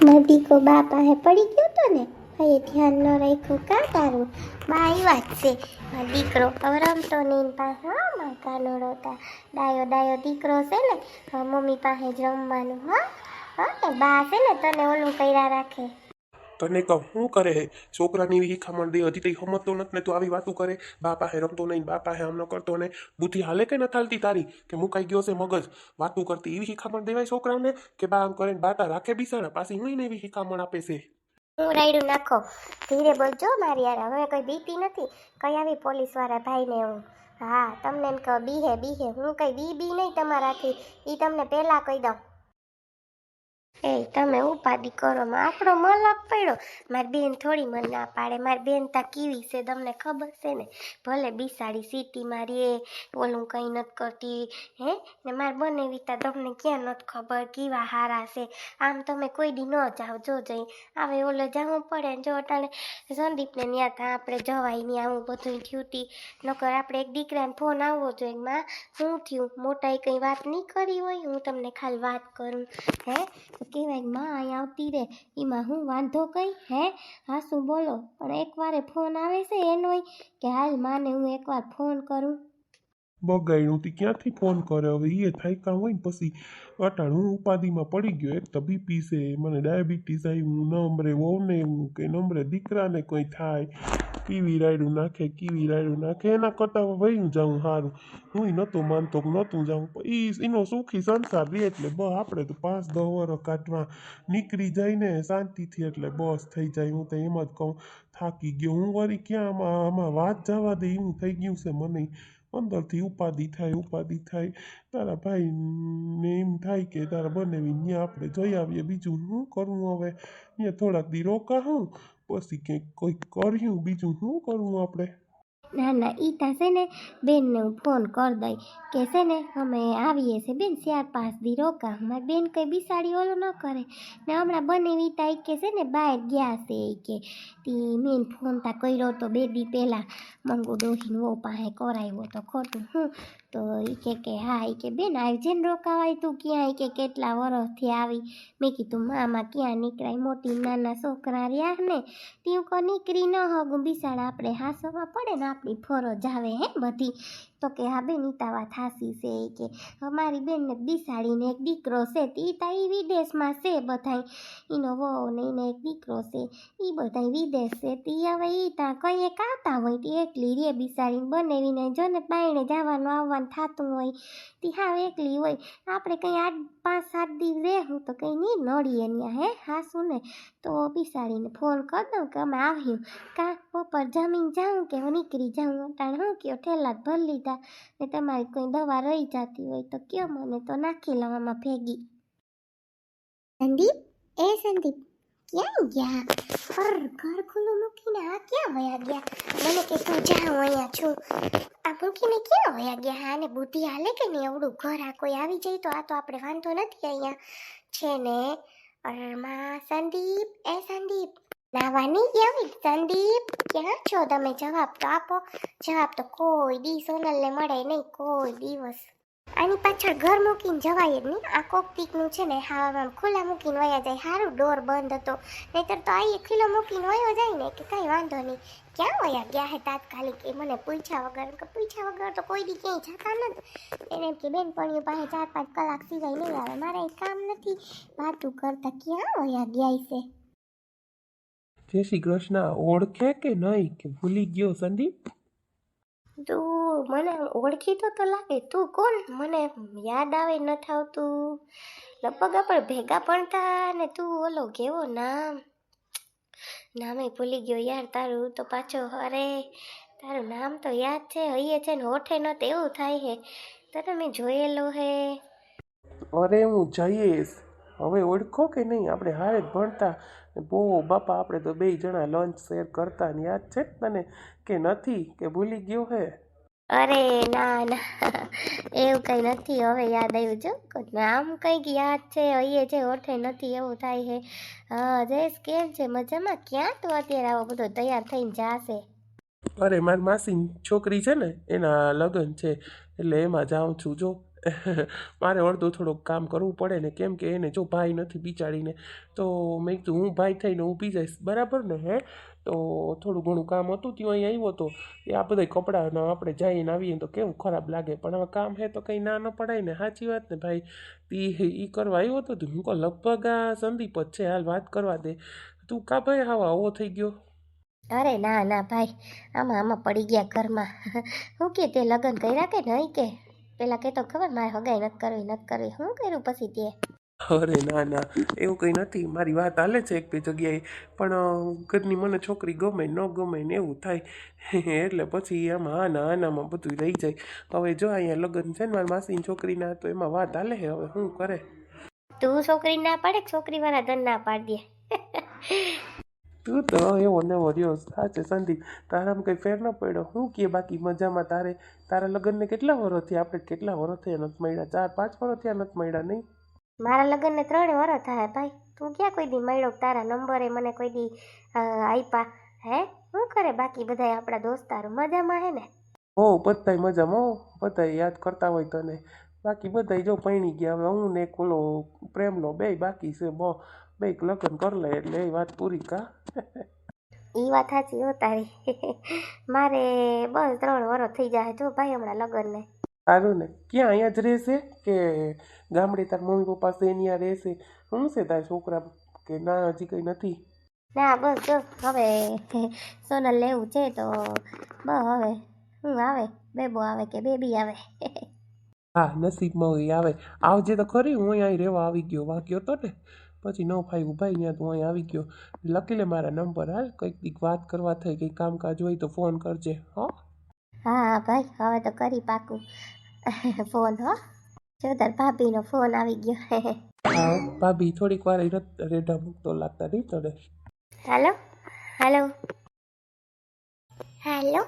દીકરો બા પાસે પડી ગયો તો ને? ભાઈ ધ્યાન ન રાખ્યું. કા તારું? બા આવ્યા જ છે. મારો દીકરો હવે રમતો નહીં પાસે, હા, માં કાનોડો તા ડાયો ડાયો દીકરો છે ને મમ્મી પાસે જ રમવાનું, હા? હા બા છે ને, તને ઓલું કર્યા રાખે. તને કહું શું કરે હે? છોકરાની શીખામણ દે, હજી તઈ સમજતો નથી ને તું આવી વાતું કરે. બા પાસે રમતો નહીં બાપા હે આમ ન કરતો ને બુદ્ધિ હાલે કે નથી હાલતી તારી? કે મુકાઈ ગયો છે મગજ? વાતું કરતી એવી શીખામણ દેવાય છોકરાને કે બા આમ કરે બાતા રાખે બિસાડા પાછી હું ને એવી શીખામણ આપે છે? હું રાયડું નાખો. ધીરે બોલજો મારી યાર, હવે કોઈ બીતી નથી. કઈ આવી પોલીસવાળા ભાઈને હું? હા, તમને એમ કહો બીહે બીહે હું. કઈ બી બી નહીં તમારાથી. એ તમને પહેલાં કહી દઉં. એ, તમે ઉપાધિ કરો. આપણો મલક પડ્યો. મારી બેન થોડી મન ના પાડે. મારી બેન તા કેવી છે તમને ખબર છે ને? ભલે બિસાડી સીટી મારી ઓલું કંઈ નથી કરતી. હે? ને મારે બનેવી તા તમને ક્યાં નથી ખબર કેવા હારા છે. આમ તમે કોઈ દી ન જાઓ. જો જઈ. આવે ઓલે જવું પડે ને જો અટાણે સંદીપને ત્યાં ત્યાં આપણે જવાય નહીં આવું બધું ડ્યુટી. નકર આપણે એક દીકરાને ફોન આવવો જોઈએ માં. શું થયું? મોટાએ કંઈ વાત નહીં કરી હોય? હું તમને ખાલી વાત કરું. હે? તો કહેવાયમાં અહીં આવતી રે એમાં હું વાંધો કઈ? હે? હા શું બોલો. પણ એકવારે ફોન આવે છે એનોય કે હાલ માને હું એકવાર ફોન કરું. બગાડ્યું તી ક્યાંથી ફોન કરે હવે એ થાય કામ હોય ને પછી અટાણ હું ઉપાધિમાં પડી ગયો. એક તો બીપી છે, મને ડાયાબિટીસ આવ્યું, નંબરે વહુને કે નંબરે દીકરાને કોઈ થાય. કીવી રાયડું નાખે, કીવી રાયડું નાખે. એના કરતાં વયું જાઉં સારું હું નહોતો માનતો નહોતું જાઉં. એ એનો સુખી સંસાર રહે એટલે બસ આપણે તો પાંચ દસ વર્ષ કાઢવા નીકળી જાય ને શાંતિથી એટલે બસ થઈ જાય. હું તો એમ જ કહું. થાકી ગયો. હું વળી ક્યાં આમાં આમાં વાત જવા દે એવું થઈ ગયું છે મને. અંદરથી ઉપાધિ થાય ઉપાધિ થાય. તારા ભાઈને એમ થાય કે તારા બનેવી ત્યાં આપણે જઈ આવીએ, બીજું શું કરવું હવે? ત્યાં થોડાક દી રોકા હું પછી કંઈક કોઈક કર્યું, બીજું શું કરવું આપણે? ના ના તા છે ને બેનને હું ફોન કરી દઈ કે છે ને અમે આવીએ છીએ બેન ચાર પાંચ દી રોકા મારી બેન કંઈ બિસાડી ઓલો ન કરે. ને હમણાં બને વીતા ઈ કે છે ને બહાર ગયા છે એ કે, તી મેં ફોન તા કર્યો તો બે દી પહેલાં મંગુ ડોહીને વો પાસે કરાવ્યો તો ખોટું. હું તો એ કે કે, હા. એ કે, બેન આવજે ને રોકાવાય તું ક્યાં? કે, કેટલા વરસથી આવી. મેં કીધું, મામા ક્યાં નીકળાય? મોટી નાના છોકરા રહ્યા ને તીવું કો નીકળી ન હગું, બિસાડ આપણે હાસવા પડે ને આપણી ફરજ આવે હે બધી. તો કે હા બેન, ઈ થાસી છે એ કે અમારી બેનને બિસાડીને એક દીકરો છે તે તા ઈ વિદેશમાં છે બધાય. એનો વહુ ને એને એક દીકરો છે એ બધાય વિદેશ છે તી હવે એ ત્યાં કંઈ આવતા હોય તે એકલી રે બિસાડીને બનાવીને જો ને બાયણે જવાનું આવવાનું થતું હોય તે હા એકલી હોય. આપણે કંઈ આઠ, પાંચ, સાત દિવસ રહેવું તો કંઈ નહીં નડીએ ત્યાં હે હાસું ને. તો બિસાડીને ફોન કરી દઉં કે અમે આવ્યું કાં ઉપર જમીન જાઉં કે નીકળી જાઉં? અટાણે હું કયો ઠેલા જ ભરી લીધા? ને તમારી કોઈ દવા રહી જતી હોય તો કયો મને તો નાખી લઉં ભેગી. સંદીપ? એ સંદીપ, ક્યાં ગયા? પર ઘર ખુલ્લું મૂકીને આ ક્યાં વયા ગયા? મને કે તું જા હું અહીંયા છું. આ મૂકીને ક્યાં વયા ગયા? હા ને બુદ્ધિ હાલે કે નહીં? એવડું ઘર આ કોઈ આવી જાય તો આ તો આપણે વાંધો નથી અહીંયા. છે ને? અરમાં સંદીપ? એ સંદીપ? નાવાની આવી સંદીપ ક્યાં છો તમે? જવાબ તો આપો. જવાબ તો કોઈ દી સોનલને મળે નહીં, કોઈ દિવસ. આની પાછળ ઘર મૂકીને જવાય જ નહીં. આ કોકપીકનું છે ને, હવામાં ખુલ્લા મૂકીને વયા જાય. સારું ડોર બંધ હતો. નહીતર તો આ ખીલો મૂકીને વયો જાય ને, કે કાંઈ વાંધો નહીં. ક્યાં વયા ગયા હે તાત્કાલિક એ મને પૂછ્યા વગર? કે પૂછ્યા વગર તો કોઈ દી ક્યાંય જતા નથી એને એમ કે બેનપણીઓ પાસે ચાર પાંચ કલાક સિવાય નહીં આવે. મારે કામ નથી. વાતું કરતા ક્યાં વયા ગયા છે જય શ્રી કૃષ્ણ. ઓળખે કે નહીં કે ભૂલી ગયો સંદીપ? તું મને ઓળખી તો તો લાગે. તું કોણ? મને યાદ આવે ન થાવતું. લગભગ આપણે ભેગા ભણતા ને તું ઓલો કેવો નામ? નામે ભૂલી ગયો યાર તારું. તો પાછો અરે તારું નામ તો યાદ છે હૈયે છે ને હોઠે ન તેવું થાય હે. તને મેં જોયેલો હે. અરે હું જઈશ. હવે ઓળખો કે નહીં? આપણે હારે ભણતા. બહુ બાપા આપણે તો બે જણા લંચ શેર કરતા ને યાદ છે તને કે નથી કે ભૂલી ગયો હે? અરે ના ના એવું કંઈ નથી હવે યાદ આવ્યું જો નામ કંઈક યાદ છે અહીંયા છે ઓઠે નથી એવું થાય છે. હા જયેશ કેમ છે? મજામાં? ક્યાં તું અત્યારે આવો બધો તૈયાર થઈને જાશે? અરે મારી માસી છોકરી છે ને એના લગ્ન છે. એટલે એમાં જાઉં છું જો. મારે અડધું થોડુંક કામ કરવું પડે ને કેમ કે એને જો ભાઈ નથી બિચારીને, તો મેં કીધું, હું ભાઈ થઈને ઊભી જઈશ. બરાબર ને હે? તો થોડું ઘણું કામ હતું, ત્યાં અહીં આવ્યો હતો એ આ બધા કપડાના આપણે જઈને આવીએ તો કેવું ખરાબ લાગે. પણ હવે કામ હે તો કંઈ ના ન પડાય ને, સાચી વાત ને ભાઈ? તી એ કરવા આવ્યો હતો હું કહો, લગભગ આ સંદીપ જ છે, હાલ વાત કરવા દે. તું કા ભાઈ હાવ આવો થઈ ગયો? અરે ના ના ભાઈ, આમાં આમાં પડી ગયા ઘરમાં. હું કે, તે લગ્ન કર્યા કે નહીં કે? પેલા કહેતો ખબર મારે હગાઈ નથી કરવી નથી કરવી. હું કર્યું પછી તે? અરે ના ના. એવું કંઈ નથી. મારી વાત હાલે છે એક બે જગ્યાએ. પણ ઘરની મને છોકરી ગમે ન ગમે ને એવું થાય. એટલે પછી આમાં આના આનામાં બધું રહી જાય. હવે જો અહીંયા લગ્ન છે ને મારી માસીની છોકરીના તો એમાં વાત હાલે છે. હવે શું કરે? તું છોકરી ના પાડે છોકરી વાળા ધન ના પાડી તું તો એવો નવો રહ્યો સાચે સંદીપ. તારામાં કંઈ ફેર ન પડ્યો. શું કે બાકી મજામાં તારે તારા લગ્નને કેટલા વર્ષ થયા? આપણે કેટલા વર્ષ થયા નથી મળ્યા? ચાર પાંચ વર્ષ થયા નથી મળ્યા નહીં? મારા લગ્નને ત્રણ વરસ થાય ભાઈ. તું ક્યાં કોઈ દી મળ્યો? તારા નંબરે મને કોઈ દી આપ્યા હે? શું કરે બાકી બધા આપણા દોસ્તારો? મજામાં હે ને? હો બધાય મજામાં હો. બધાય યાદ કરતા હોય તને. બાકી બધાય જો પૈણી ગયા. હવે હું ને એક ઓલો પ્રેમનો બે બાકી છે બ. બે લગ્ન કરી લે એટલે એ વાત પૂરી કા એ વાત સાચી હો તારી મારે બસ ત્રણ વર્ષ થઈ જાય જો ભાઈ હમણાં લગ્નને સારું ને ક્યાં અહીંયા જ રહેશે કે ગામડે તાર મમ્મી પપ્પા છે ત્યાં રહેશે શું છે તારા છોકરા કે ના હજી કંઈ નથી ના બસ જો હવે સોનલ લેવું છે તો બસ હવે શું આવે બેબો આવે કે બેબી આવે હા નસીબમાં હોય આવે આવજે તો ખરી હું અહીં રહેવા આવી ગયો વાગ્યો તો ને પછી ન ફાવ્યું ભાઈ ત્યાં તું અહીં આવી ગયો. લખી લે મારા નંબર હાલ કંઈક દીક વાત કરવા થઈ કંઈક કામકાજ હોય તો ફોન કરજે હો. હા હા ભાઈ હવે તો કરી પાકું. ફોન હો. જો તાર ભાભીનો ફોન આવી ગયો. હા ભાભી થોડીક વાર રેઢા મૂકતો લાગતા નહીં તને? હાલો હાલો. હાલો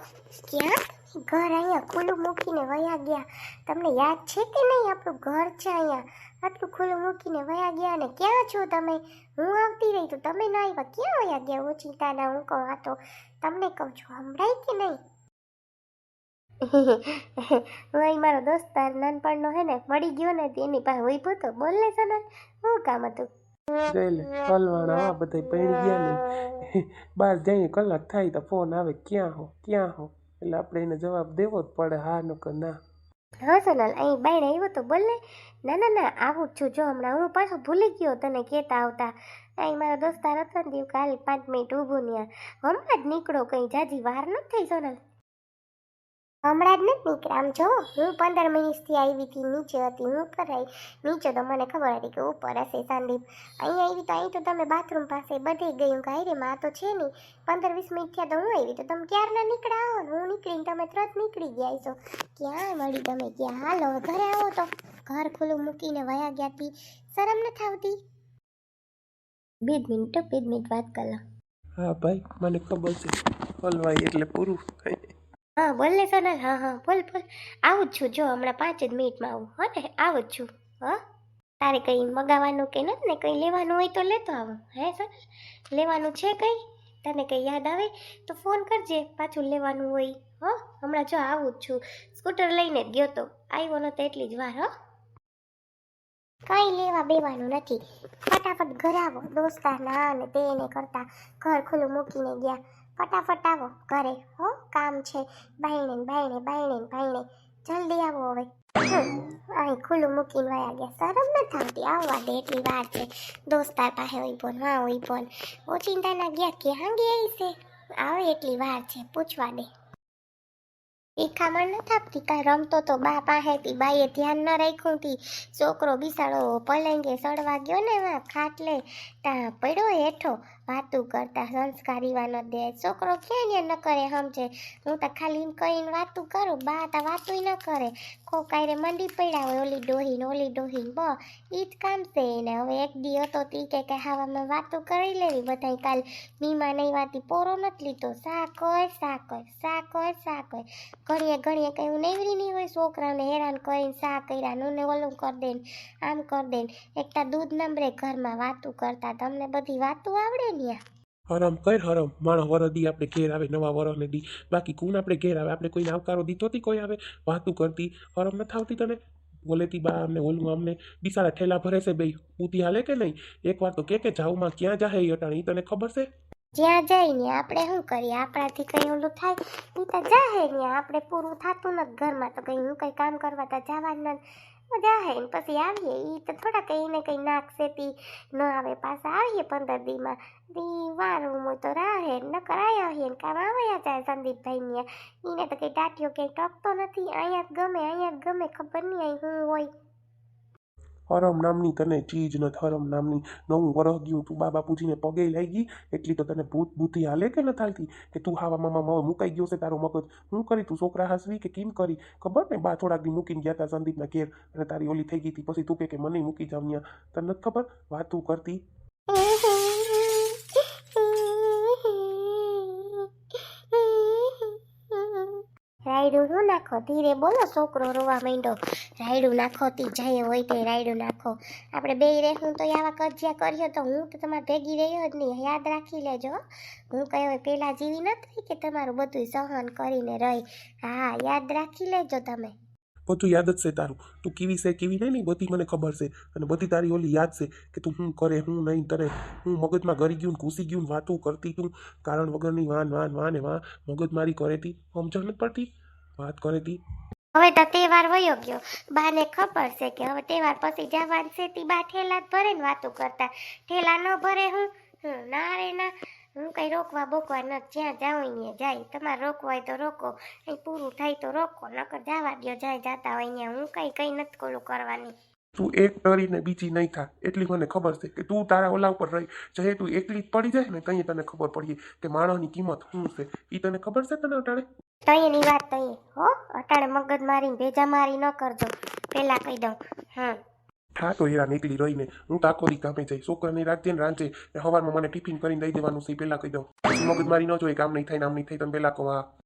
ક્યાં? ઘર અહીંયા ખુલ્લું મૂકીને વયા ગયા. તમને યાદ છે કે નહીં આપણું ઘર છે અહીંયા? આટલું ખુલ્લું મૂકીને વયા ગયા અને ક્યાં છો તમે? હું આવતી રહી તો તમે ના આવ્યા. ક્યાં વયા ગયા? હું ચિંતાના હું કહું આ તો તમને કહું છું, સંભળાય કે નહીં? અહીં મારો દોસ્તાર નાનપણનો હે ને, મળી ગયો ને એની પાસે હોય તો બોલ ને સનલ. શું કામ હતું? જઈ લે, હલવાણા આ બધા બહાર જઈએ કલાક થાય તો ફોન આવે. ક્યાં હો? ક્યાં હો? એટલે આપણે એને જવાબ દેવો જ પડે, હા નકર ના. હા સોનલ અહીં બાઈને આવ્યો તો બોલ ને. ના ના ના, આવું જ છું. જો હમણાં હું પાછો ભૂલી ગયો તને કહેતા આવતા. અહીં મારો દોસ્તાર હતો ને દીવ કાલે પાંચ મિનિટ ઊભું ત્યાં હમણાં જ નીકળો કંઈ જાજી વાર નથી થઈ, સોનલ. હમણાં જ નથી નીકળ્યા આમ જો. હું પંદર મિનિટથી આવી હતી, નીચે હતી, હું ઉપર નીચે તો મને ખબર હતી કે ઉપર હશે સંદીપ. અહીં આવી તો, અહીં તો તમે બાથરૂમ પાસે બધે ગયું કાંઈ રે માં તો છે નહીં. પંદર વીસ મિનિટ થયા તો હું આવી તો તમે ક્યારના નીકળ્યા આવો હું નીકળીને તમે તરત નીકળી ગયા છો. ક્યાં વળી તમે ક્યાં હાલો, ઘરે આવો તો. ઘર ખુલ્લું મૂકીને વયા ગયા હતી શરમ નથી આવતી? બે મિનિટ બે જ મિનિટ વાત કરો હા, ભાઈ, મને ખબર છે. હલવાઈ એટલે પૂરું હા, બોલ ને સોનલ, હા હા, બોલ બોલ. આવું જ છું, જો હમણાં પાંચ જ મિનિટમાં આવું. હો ને, આવું જ છું. હા? તારે કંઈ મગાવવાનું કે નથી ને, કંઈ લેવાનું હોય તો લેતો આવું. હે સોનલ? લેવાનું છે કંઈ? તને કંઈ યાદ આવે? તો ફોન કરજે, પાછું લેવાનું હોય. હો? હમણાં જો આવું જ છું. સ્કૂટર લઈને જ ગયો તો આવ્યો નતો એટલી જ વાર, હો? કંઈ લેવા બેવાનું નથી. ફટાફટ ઘરે આવો. દોસ્તારના અને તેને કરતા ઘર ખુલ્લું મૂકીને ગયા. ફટાફટ આવો, ઘરે, હો, કામ છે. બાયણે બાયણે બાયણે બાયણે જલ્દી આવો હવે. અહીં ખુલ્લું મૂકીને વયા ગયા. શરમ ન થતી આવવા દે એટલી વાર છે. દોસ્તાર પાસે હોય પણ હા, હોય બોન ઓચિંતાના ગયા ક્યાં ગયા છે? આવે એટલી વાર છે. પૂછવા દે. ખામણ ન થાપતી કાંઈ રમતો તો બા પાસેથી બાઈએ ધ્યાન ન રાખ્યું તી. છોકરો બિસાડો, પલંગે સડવા ગયો ને ખાટલે. ત્યાં પડ્યો હેઠો. વાતું કરતા સંસ્કારી ન દે. છોકરો ક્યાં ને ન કરે સમજે. હું તો ખાલી કહીને વાતું કરું, બા તા વાતું ન કરે. કો કાંઈ મંડી પડ્યા હોય, ઓલી ડોહીને ઓલી ડોહીને બ ઈ જ કામ છે એને. હવે એક દી હતો તી કે કે હાવામાં વાતું કરી લેવી બધાય કાલ. મીમા નહીં વાતી પોરો નથી લીધો. શાક હોય શાક હોય શાક હોય શાક હોય. ઘડીએ કંઈ હું નેવરી નહીં હોય, છોકરાને હેરાન કરીને સા કર્યા નું ને ઓલું કરી દે આમ કરી દે એકતા દૂધ નંબરે ઘરમાં વાતું કરતા. તમને બધી વાતું આવડે ને હરમ કર હરમ. માણસ વરદી આપણે ઘેર આવે નવા વરને દી. બાકી કોણ આપણે ઘેર આવે? આપણે કોઈને આવકારો દીધો હતી કોઈ આવે? વાતું કરતી. હરમ નથી આવતી તને? બોલેતી બા અમને ઓલું અમને. બિસારા ઠેલા ભરે છે બે બુદ્ધિ હાલે કે નહીં? એકવાર તો કે કે જાઉમાં ક્યાં જાહે એ અટાણે? તને ખબર છે? જ્યાં જઈને આપણે શું કરીએ? આપણાથી કંઈ ઓલું થાય? એ તો જાહે ને. આપણે પૂરું થતું નથી ઘરમાં. તો કંઈ હું કંઈ કામ કરવા તો જવાનું નથી. જાહે ને પછી આવીએ. એ તો થોડા કંઈ ને કંઈ નાખશે તી ન આવે પાછા. આવીએ પંદર દીમાં. દી વારું હોય તો રાહે ન કરાયા હોઈએ ને કામ આવ્યા જાય સંદીપભાઈ એને તો કંઈ ટાટીઓ ક્યાંય ટકતો નથી. અહીંયા જ ગમે, અહીંયા જ ગમે, ખબર નહીં અહીં હું હોય. હરમ નામની તને ચીજ ન હરમ નામની. નવું વરહ ગયું, તું બા બાપુજીને પગે લઈ ગઈ, એટલી તો તને ભૂત બુદ્ધિ હાલે કે ન થાલતી? કે તું હાવા મામા મુકાઈ ગયો છે તારો મગજ? હું કરી, તું છોકરા હાસવી કે કેમ કરી? ખબર ને, બા થોડાક દી મૂકીને ગયા હતા સંદીપના ઘેર, અને તારી ઓલી થઈ ગઈ હતી પછી તું કે મને મૂકી જાવ ત્યાં તને ખબર? વાતું કરતી રાયડું શું નાખો. ધીરે બોલો, છોકરો રોવા માંડ્યો. રાયડું નાખો, તી જાય હોય તે રાયડું નાખો. આપણે બે રહેવું તો આવા કજિયા કર્યો તો હું તો તમારે ભેગી રહ્યો જ નહીં. યાદ રાખી લેજો હો. હવે પેલા જીવી નથી કે તમારું બધું સહન કરીને રહી. હા, યાદ રાખી લેજો તમે. બધું યાદ જ છે તારું. તું કેવી છે, કેવી નહીં નહીં, બધી મને ખબર છે. અને બધી તારી ઓલી યાદ છે કે તું હું કરે, હું નહીં તને હું મગજમાં ગરી ગયું ઘૂસી ગયું વાતો કરતી તું. કારણ વગરની વાન વાન વાન એ વાં મગજમારી કરે તી સમજણ નથી પડતી? વાત કરી હતી હવે તો તહેવાર વયો ગયો. બાને ખબર છે કે હવે તહેવાર પછી જવાનું છે તી બા ઠેલા જ ભરે ને વાતું કરતા. ઠેલા ન ભરે હું. હમ, ના રે ના. હું કઈ રોકવા બોકવા ન જ્યાં જાઉં ને જાય. તમારે રોકવા હોય તો રોકો. અહીં પૂરું થાય તો રોકો. નકર જવા દ્યો જાય જાતા હોય અહીંયા હું કઈ કઈ નથી કોલું કરવાની. તું એક ડરીને બીજી નહીં થા. એટલી મને ખબર છે કે તું તારા ઓલા ઉપર રહી. જયારે તું એકલી જ પડી જાય ને તઈ તને ખબર પડી કે માણસની કિંમત શું છે. એ તને ખબર છે તને અટાણે? તઈની વાત તઈ હો, અટાણે મગજ મારીને ભેજા મારી ન કરજો. પેલા કહી દઉં. હા. હા તો હેરા નીકળી રહીને. હું તો આખો દી કામે જઈ. છોકરાને રાખજે ને રાંધજે. ને સવારમાં મને ટિફિન કરીને દઈ દેવાનું છે. પેલા કહી દઉં. મગજ મારી ન જોઈએ કામ નહીં થાય નામ નહીં થાય તમે પેલા કહો